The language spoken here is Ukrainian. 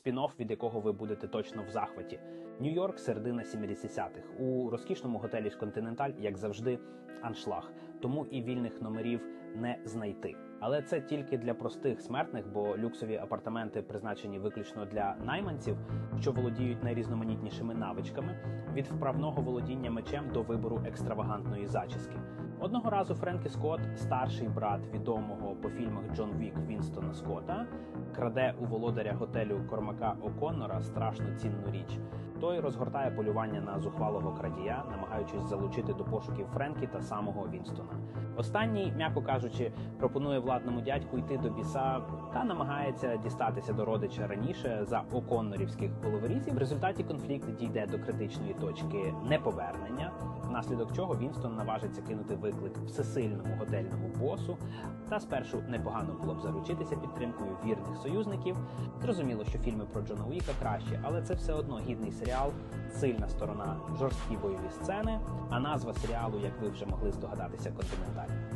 спін-офф, від якого ви будете точно в захваті. Нью-Йорк, середина 70-х. У розкішному готелі Континенталь, як завжди, аншлаг. Тому і вільних номерів не знайти. Але це тільки для простих смертних, бо люксові апартаменти призначені виключно для найманців, що володіють найрізноманітнішими навичками від вправного володіння мечем до вибору екстравагантної зачіски. Одного разу Френкі Скотт, старший брат відомого по фільмах Джон Вік Вінстона Скотта, краде у володаря готелю Кормака О'Коннора страшно цінну річ. Той розгортає полювання на зухвалого крадія, намагаючись залучити до пошуків Френкі та самого Вінстона. Останній, м'яко кажучи, пропонує владному дядьку йти до біса та намагається дістатися до родича раніше за оконнорівських головорізів. В результаті конфлікт дійде до критичної точки неповернення, внаслідок чого Вінстон наважиться кинути виклик всесильному готельному босу. Та спершу непогано було б заручитися підтримкою вірних союзників. Зрозуміло, що фільми про Джона Уіка краще, але це все одно гідний серіал, сильна сторона, жорсткі бойові сцени. А назва серіалу, як ви вже могли здогадатися, континенталь.